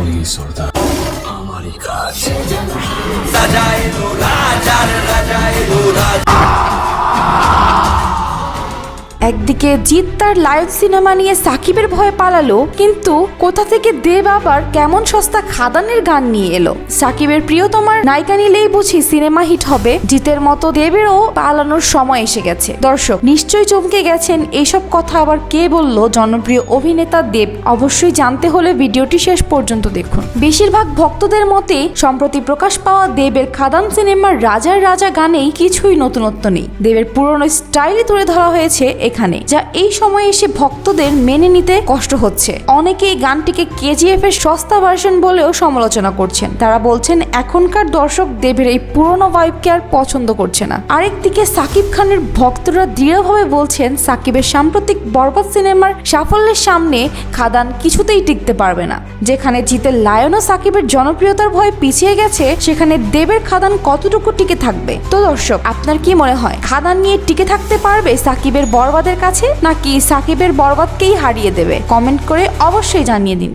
ওই সর্দার। আমারই কাজ। একদিকে জিৎ তার লায়ক সিনেমা নিয়ে সাকিবের ভয়ে পালালো, কিন্তু কোথা থেকে দেব আবার কেমন সস্তা খাদানের গান নিয়ে এলো? সাকিবের প্রিয়তমার নায়িকা নিলেই বুঝি সিনেমা হিট হবে, জিতের মতো দেবেরও পালানোর সময় এসে গেছে। দর্শক, নিশ্চয়ই চমকে গেছেন এইসব কথা আবার কে বলল? জনপ্রিয় অভিনেতা দেব, অবশ্যই জানতে হলে ভিডিওটি শেষ পর্যন্ত দেখুন। বেশিরভাগ ভক্তদের মতে, সম্প্রতি প্রকাশ পাওয়া দেবের খাদান সিনেমার রাজার রাজা গানেই কিছুই নতুনত্ব নেই। দেবের পুরনো স্টাইলে তুলে ধরা হয়েছে এখানে। যা এই সময়ে এসে ভক্তদের মেনে নিতে কষ্ট হচ্ছে। অনেকে এই গানটিকে কেজিএফ এর সস্তা ভার্সন বলেও সমালোচনা করছেন। তারা বলছেন, এখনকার দর্শক দেবের এই পুরনো ভাইবকে আর পছন্দ করছে না। আরেকদিকে সাকিব খানের ভক্তরা দৃঢ়ভাবে বলছেন, সাকিবের সাম্প্রতিক বরবাদ সিনেমার সাফল্যের সামনে খাদান কিছুতেই টিকতে পারবে না। যেখানে জিতে লায়ন ও সাকিবের জনপ্রিয়তার ভয়ে পিছিয়ে গেছে, সেখানে দেবের খাদান কতটুকু টিকে থাকবে? তো দর্শক, আপনার কি মনে হয়, খাদান নিয়ে টিকে থাকতে পারবে সাকিবের বরবাদের কাছে নাকি সাকিবের বরবাদকেই হারিয়ে দেবে? কমেন্ট করে অবশ্যই জানিয়ে দিন।